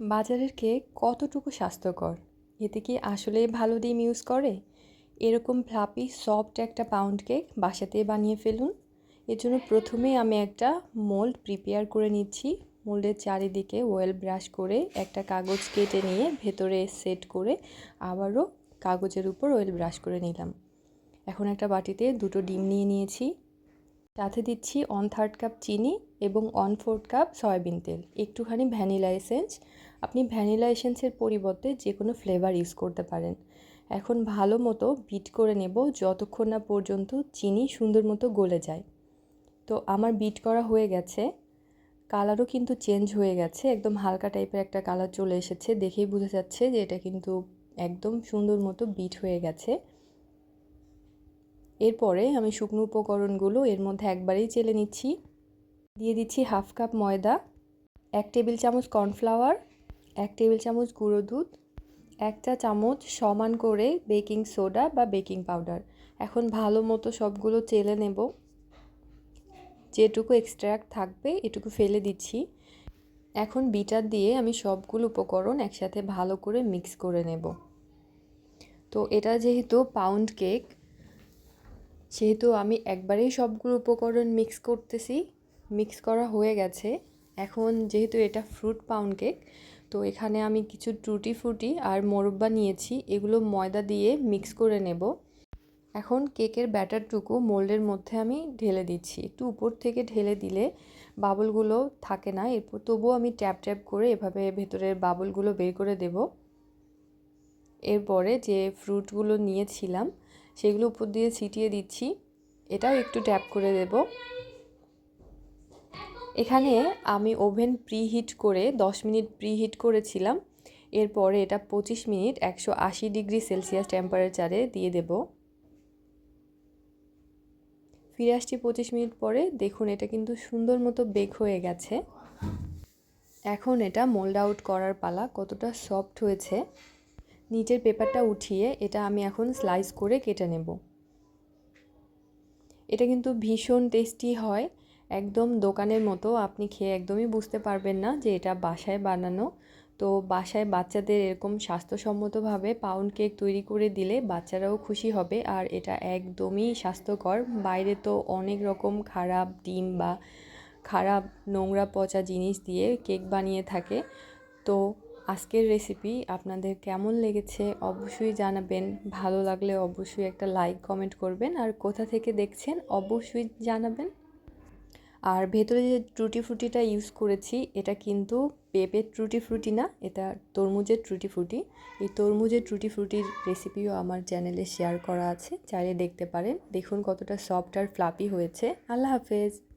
বাজারের কেক কতটুকু স্বাস্থ্যকর? এতে কি আসলে ভালো ডিম ইউজ করে? এরকম ফ্লাপি সফট একটা পাউন্ড কেক বাসাতে বানিয়ে ফেলুন। এর জন্য প্রথমেই আমি একটা মোল্ড প্রিপেয়ার করে নিচ্ছি। মোল্ডের চারিদিকে ওয়েল ব্রাশ করে একটা কাগজ কেটে নিয়ে ভেতরে সেট করে আবারও কাগজের উপর ওয়েল ব্রাশ করে নিলাম। এখন একটা বাটিতে দুটো ডিম নিয়ে নিয়েছি। সাথে দিচ্ছি ওয়ান থার্ড কাপ চিনি এবং ওয়ান ফোর্থ কাপ সয়াবিন তেল। একটুখানি ভ্যানিলা এসেন্স আপনি ভ্যানিলা এসেন্সের পরিবর্তে যে কোনো ফ্লেভার ইউজ করতে পারেন। এখন ভালো মতো বিট করে নেব যতক্ষণ না পর্যন্ত চিনি সুন্দর মতো গলে যায়। তো আমার বিট করা হয়ে গেছে। কালারও কিন্তু চেঞ্জ হয়ে গেছে। একদম হালকা টাইপের একটা কালার চলে এসেছে। দেখেই বোঝা যাচ্ছে যে এটা কিন্তু একদম সুন্দর মতো বিট হয়ে গেছে। এরপরে আমি শুকনো উপকরণগুলো এর মধ্যে একবারেই চেলে নিচ্ছি। দিয়ে দিচ্ছি হাফ কাপ ময়দা, এক টেবিল চামচ কর্নফ্লাওয়ার এক টেবিল চামচ গুঁড়ো দুধ এক চা চামচ সমান করে বেকিং সোডা বা বেকিং পাউডার। এখন ভালো মতো সবগুলো চেলে নেব। যেটুকু এক্সট্রাক্ট থাকবে এটুকু ফেলে দিচ্ছি। এখন বিটার দিয়ে আমি সবগুলো উপকরণ একসাথে ভালো করে মিক্স করে নেব। তো এটা যেহেতু পাউন্ড কেক সেহেতু আমি একবারেই সবগুলো উপকরণ মিক্স করতেছি। মিক্স করা হয়ে গেছে। এখন যেহেতু এটা ফ্রুট পাউন্ড কেক তো এখানে আমি কিছু টুটি ফুটি আর মোরব্বা নিয়েছি, এগুলো ময়দা দিয়ে মিক্স করে নেব। এখন কেকের ব্যাটারটুকু মোল্ডের মধ্যে আমি ঢেলে দিচ্ছি। একটু উপর থেকে ঢেলে দিলে বাবলগুলো থাকে না, এরপর তবুও আমি ট্যাপ ট্যাপ করে এভাবে ভেতরের বাবলগুলো বের করে দেব। এরপরে যে ফ্রুটগুলো নিয়েছিলাম, সেগুলো উপর দিয়ে ছিটিয়ে দিচ্ছি। এটাও একটু ট্যাপ করে দেব। এখানে আমি ওভেন প্রিহিট করে 10 মিনিট প্রিহিট করেছিলাম। এরপরে এটা 25 মিনিট একশো আশি ডিগ্রি সেলসিয়াস টেম্পারেচারে দিয়ে দেব। ফিরে আসছি পঁচিশ মিনিট পরে। দেখুন, এটা কিন্তু সুন্দর মতো বেক হয়ে গেছে। এখন এটা মোল্ড আউট করার পালা, কতটা সফট হয়েছে। নিচের পেপারটা উঠিয়ে এটা আমি এখন স্লাইস করে কেটে নেব। এটা কিন্তু ভীষণ টেস্টি হয়। একদম দোকানের মতো, আপনি খেয়ে একদমই বুঝতে পারবেন না যে এটা বাসায় বানানো। তো বাসায় বাচ্চাদের এরকম স্বাস্থ্যসম্মতভাবে পাউন্ড কেক তৈরি করে দিলে বাচ্চারাও খুশি হবে আর এটা একদমই স্বাস্থ্যকর। বাইরে তো অনেক রকম খারাপ ডিম বা খারাপ নোংরা পচা জিনিস দিয়ে কেক বানিয়ে থাকে। তো আজকের রেসিপি আপনাদের কেমন লেগেছে অবশ্যই জানাবেন। ভালো লাগলে অবশ্যই একটা লাইক কমেন্ট করবেন। আর কোথা থেকে দেখছেন অবশ্যই জানাবেন। আর ভেতরে যে ট্রুটি ফ্রুটিটা ইউজ করেছি, এটা কিন্তু পেঁপের ট্রুটি ফ্রুটি না, এটা তরমুজের ট্রুটি ফ্রুটি এই তরমুজের ট্রুটি ফ্রুটির রেসিপিও আমার চ্যানেলে শেয়ার করা আছে, চাইলে দেখতে পারেন। দেখুন কতটা সফট আর ফ্লাপি হয়েছে। আল্লাহ হাফেজ।